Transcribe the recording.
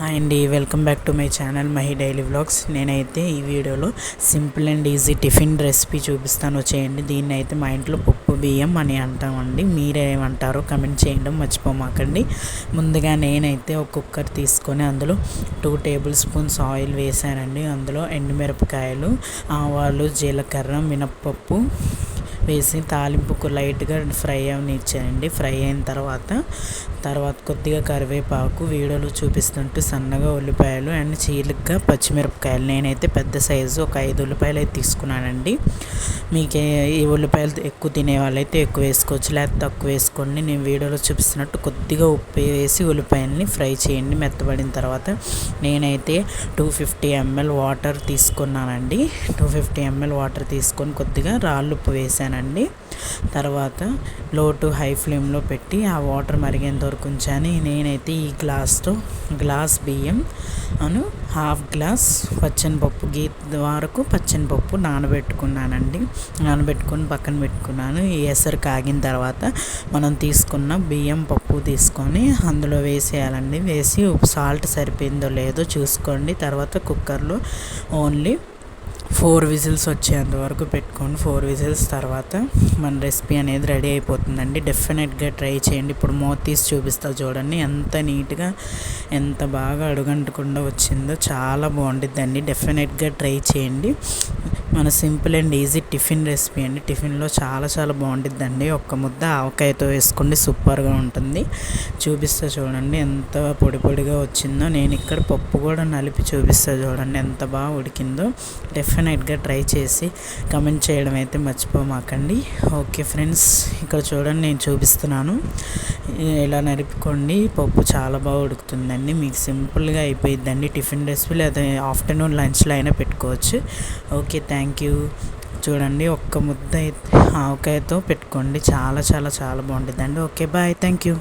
Hi అండి welcome back to my channel Mahi daily vlogs నేనైతే ఈ వీడియోలో simple and easy tiffin recipe చూపిస్తాను. చేయండి దీన్ని అయితే మా ఇంట్లో పప్పు బియ్యం అని అంటామండి. మీరేమంటారో కమెంట్ చేయడం మర్చిపోమాకండి. ముందుగా నేనైతే ఒక కుక్కర్ తీసుకొని అందులో టూ టేబుల్ స్పూన్స్ ఆయిల్ వేసానండి అందులో ఎండుమిరపకాయలు ఆవాలు జీలకర్ర మినప్పప్పు వేసి తాలింపుకు లైట్గా ఫ్రై అవనిచ్చానండి. ఫ్రై అయిన తర్వాత తర్వాత కొద్దిగా కరివేపాకు వీడియోలో చూపిస్తుంటే సన్నగా ఉల్లిపాయలు అండ్ చీలిగ్గా పచ్చిమిరపకాయలు. నేనైతే పెద్ద సైజు ఒక ఐదు ఉల్లిపాయలు అయితే తీసుకున్నానండి. మీకు ఈ ఉల్లిపాయలు ఎక్కువ తినే వాళ్ళైతే ఎక్కువ వేసుకోవచ్చు. లేకపోతే తక్కువ వేసుకోండి. నేను వీడియోలో చూపిస్తున్నట్టు కొద్దిగా ఉప్పు వేసి ఉల్లిపాయలని ఫ్రై చేయండి మెత్తబడిన తర్వాత. నేనైతే టూ ఫిఫ్టీ ఎంఎల్ వాటర్ తీసుకున్నానండి. టూ ఫిఫ్టీ ఎంఎల్ వాటర్ తీసుకొని కొద్దిగా రాళ్ళు ఉప్పు అండి తర్వాత లో టు హై ఫ్లేమ్లో పెట్టి ఆ వాటర్ మరిగేంత వరకు ఉంచాను. నేనైతే ఈ గ్లాస్తో గ్లాస్ బియ్యం అను హాఫ్ గ్లాస్ పచ్చనిపప్పు గీ వరకు పచ్చనిపప్పు నానబెట్టుకున్నానండి. నానబెట్టుకొని పక్కన పెట్టుకున్నాను. ఈ ఎసరు కాగిన తర్వాత మనం తీసుకున్న బియ్యం పప్పు తీసుకొని అందులో వేసేయాలండి. వేసి ఉప్పు సాల్ట్ సరిపోయిందో లేదో చూసుకోండి. తర్వాత కుక్కర్లో ఓన్లీ ఫోర్ విజిల్స్ వచ్చేంత వరకు పెట్టుకోండి ఫోర్ విజిల్స్ తర్వాత మన రెసిపీ అనేది రెడీ అయిపోతుందండి. డెఫినెట్గా ట్రై చేయండి. ఇప్పుడు మూత తీసి చూపిస్తా చూడండి. ఎంత నీట్గా ఎంత బాగా అడుగంటకుండా వచ్చిందో చాలా బాగుంటుందండి డెఫినెట్గా ట్రై చేయండి. మన simple and easy tiffin recipe అండి. టిఫిన్లో చాలా చాలా బాగుంటుందండి ఒక్క ముద్ద ఆవకాయతో వేసుకోండి. సూపర్గా ఉంటుంది. చూపిస్తా చూడండి. ఎంత పొడి పొడిగా వచ్చిందో. నేను ఇక్కడ పప్పు కూడా నలిపి చూపిస్తా చూడండి. ఎంత బాగా ఉడికిందో. డెఫినెట్గా ట్రై చేసి కమెంట్ చేయడం అయితే మర్చిపోమాకండి. ఓకే ఫ్రెండ్స్ ఇక్కడ చూడండి నేను చూపిస్తున్నాను. ఇలా నరుపుకోండి. పప్పు చాలా బాగా ఉడుకుతుందండి. మీకు సింపుల్గా అయిపోయిద్దండి. టిఫిన్ రెసిపీ లేదా ఆఫ్టర్నూన్ లంచ్లో అయినా పెట్టుకోవచ్చు. Okay thank you. చూడండి ఒక్క ముద్ద ఆవకాయతో పెట్టుకోండి. చాలా చాలా చాలా బాగుంటుందండి. Okay bye. Thank you.